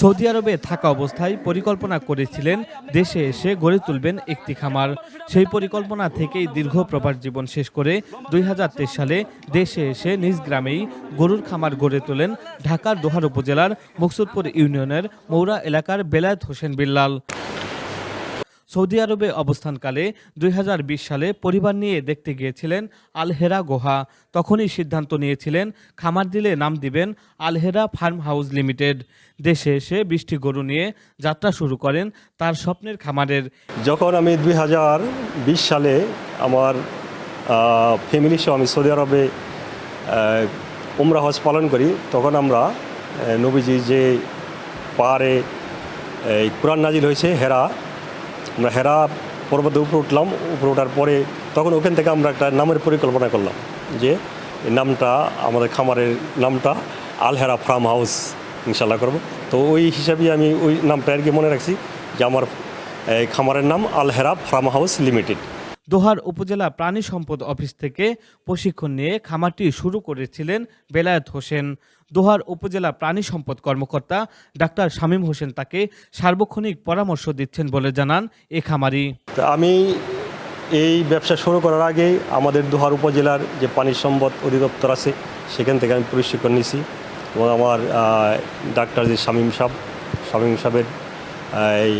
Saudi আরবে থাকা অবস্থায় পরিকল্পনা করেছিলেন দেশে এসে গড়ে তুলবেন একটি খামার। সেই পরিকল্পনা থেকেই দীর্ঘ প্রবাস জীবন শেষ করে দুই হাজার তেইশ সালে দেশে এসে নিজ গ্রামেই গরুর খামার গড়ে তোলেন ঢাকার দোহার উপজেলার মুকসুদপুর ইউনিয়নের মৌরা এলাকার বেলায়ত হোসেন বিল্লাল। সৌদি আরবে অবস্থানকালে দুই হাজার বিশ সালে পরিবার নিয়ে দেখতে গিয়েছিলেন আলহেরা গুহা। তখনই সিদ্ধান্ত নিয়েছিলেন খামার দিলে নাম দিবেন আলহেরা ফার্ম হাউস লিমিটেড। দেশে এসে বৃষ্টি গরু নিয়ে যাত্রা শুরু করেন তার স্বপ্নের খামারের। যখন আমি দুই হাজার বিশ সালে আমার ফ্যামিলি সহ আমি সৌদি আরবে উমরা হজ পালন করি, তখন আমরা নবীজি যে পাহাড়ে কোরআন নাজিল হয়েছে, হেরা আমরা হেরা পর্বতে উপরে উঠলাম, উপরে ওঠার পরে তখন ওখান থেকে আমরা একটা নামের পরিকল্পনা করলাম যে নামটা, আমাদের খামারের নামটা আলহেরা ফার্ম হাউস ইনশাল্লাহ করব। তো ওই হিসাবেই আমি ওই নামটা আর কি মনে রাখছি যে আমার খামারের নাম Alhera farm house limited. Dohar উপজেলা প্রাণী সম্পদ অফিস থেকে প্রশিক্ষণ নিয়ে খামারটি শুরু করেছিলেন বেলায়েত হোসেন। দোহার উপজেলা প্রাণী সম্পদ কর্মকর্তা ডাক্তার শামীম হোসেন তাকে সার্বক্ষণিক পরামর্শ দিচ্ছেন বলে জানান এ খামারি। আমি এই ব্যবসা শুরু করার আগে আমাদের দোহার উপজেলার যে পানি সম্পদ অধিদপ্তর আছে, সেখান থেকে আমি প্রশিক্ষণ নিয়েছি এবং আমার ডাক্তার যে শামীম সাহেব, শামীম সাহেবের এই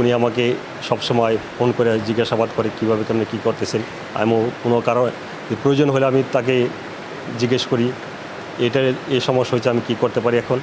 উনি আমাকে সবসময় ফোন করে জিজ্ঞাসাবাদ করে কীভাবে কেমনি কী করতেছেন। আমিও কোনো কারণ প্রয়োজন হলে আমি তাকে জিজ্ঞেস করি। এটা এই সমস্যা হয়েছে আমি কী করতে পারি এখন?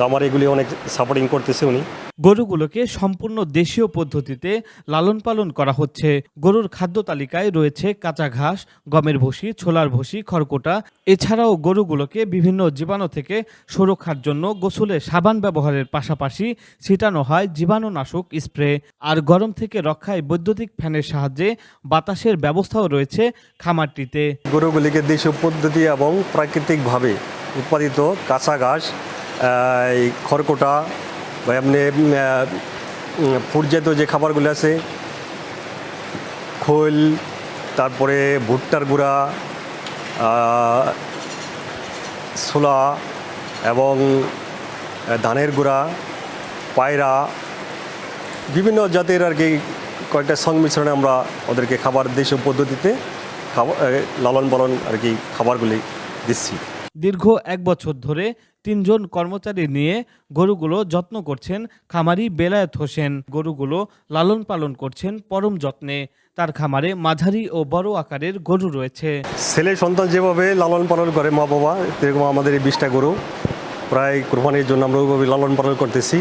তো আমার এগুলি অনেক সাপোর্টিং করতেছে উনি। গরুগুলোকে সম্পূর্ণ দেশীয় পদ্ধতিতে লালন পালন করা হচ্ছে। গরুর খাদ্য তালিকায় রয়েছে কাঁচা ঘাস গমের ভুসি ছোলার ভুসি খড়কোটা। এছাড়াও গরুগুলোকে বিভিন্ন জীবাণু থেকে সুরক্ষার জন্য গোসলে সাবান ব্যবহারের পাশাপাশি ছিটানো হয় জীবাণুনাশক স্প্রে। আর গরম থেকে রক্ষায় বৈদ্যুতিক ফ্যানের সাহায্যে বাতাসের ব্যবস্থাও রয়েছে খামারটিতে। গরুগুলিকে দেশীয় পদ্ধতি এবং প্রাকৃতিকভাবে উৎপাদিত কাঁচা ঘাস খড়কোটা বা এমনি ফুটজাতীয় যে খাবারগুলো আছে, খোল, তারপরে ভুট্টার গুঁড়া ছোলা এবং ধানের গুঁড়া, পায়রা, বিভিন্ন জাতের আর কি কয়েকটা সংমিশ্রণে আমরা ওদেরকে খাবার দেশীয় পদ্ধতিতে খাবার লালন পালন আর কি খাবারগুলি দিচ্ছি। দীর্ঘ এক বছর ধরে তিনজন কর্মচারী নিয়ে গরুগুলো যত্ন করছেন খামারি বেলায়েত হোসেন। গরুগুলো লালন পালন করছেন পরম যত্নে। তার খামারে মাঝারি ও বড় আকারের গরু রয়েছে। ছেলে সন্তান যেভাবে লালন পালন করে মা বাবা সেরকম আমাদের এই বিশটা গরু। প্রায় কোরবানির জন্য আমরা ওইভাবে লালন পালন করতেছি।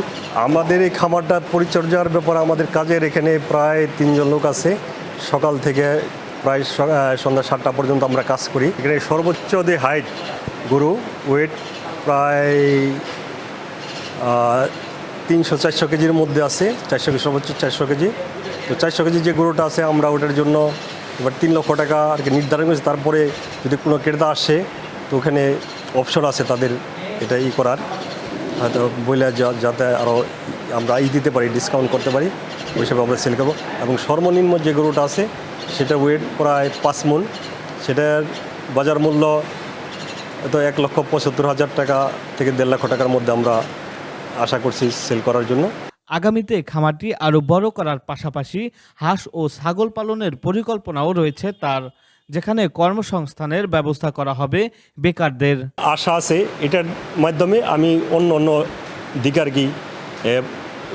আমাদের এই খামারটা পরিচর্যার ব্যাপারে আমাদের কাজের এখানে প্রায় তিনজন লোক আছে। সকাল থেকে প্রায় সন্ধ্যা সাতটা পর্যন্ত আমরা কাজ করি। এখানে সর্বোচ্চ যে হাইট গরু ওয়েট প্রায় তিনশো, চারশো কেজির মধ্যে আছে, চারশো কেজি, সর্বোচ্চ চারশো কেজি। তো চারশো কেজি যে গরুটা আছে আমরা ওটার জন্য এবার তিন লক্ষ টাকা আর কি নির্ধারণ করেছি। তারপরে যদি কোনো ক্রেতা আসে, তো ওখানে অপশন আছে তাদের এটা ই করার। হয়তো যা- যাতে আরও আমরা ই দিতে পারি ডিসকাউন্ট করতে পারি, ওই হিসাবে আমরা সেল করব। এবং সর্বনিম্ন যে গরুটা আছে, সেটা ওয়েট প্রায় পাঁচ মন। সেটার বাজার মূল্য তো এক লক্ষ পঁচাত্তর হাজার টাকা থেকে দেড় লক্ষ টাকার মধ্যে আমরা আশা করছি সেল করার জন্য। আগামীতে খামারটি আরও বড় করার পাশাপাশি হাঁস ও ছাগল পালনের পরিকল্পনাও রয়েছে তার যেখানে কর্মসংস্থানের ব্যবস্থা করা হবে বেকারদের। আশা আছে এটার মাধ্যমে আমি অন্য অন্য দিক আর কি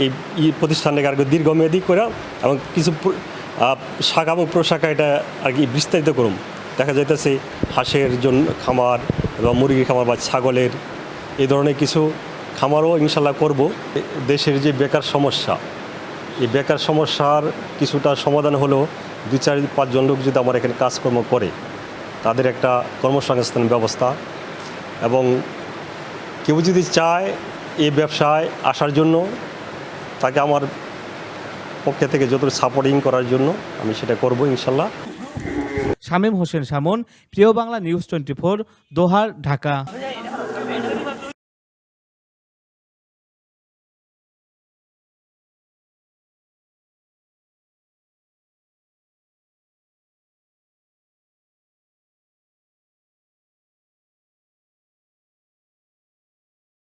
এই প্রতিষ্ঠানটাকে আর কি দীর্ঘমেয়াদী করে এবং কিছু শাখা এবং প্রশাখা এটা আর কি বিস্তারিত করুন দেখা যাইতেছে হাঁসের জন্য খামার বা মুরগির খামার বা ছাগলের এই ধরনের কিছু খামারও ইনশাল্লাহ করব। দেশের যে বেকার সমস্যা, এই বেকার সমস্যার কিছুটা সমাধান হলো দুই চার পাঁচজন লোক যদি আমার এখানে কাজকর্ম করে, তাদের একটা কর্মসংস্থান ব্যবস্থা এবং কেউ যদি চায় এই ব্যবসায় আসার জন্য, তাকে আমার পক্ষে থেকে যত সাপোর্টিং করার জন্য আমি সেটা করব ইনশাল্লাহ। Shamim Hossain Samon Priyo Bangla news twenty four Dohar Dhaka.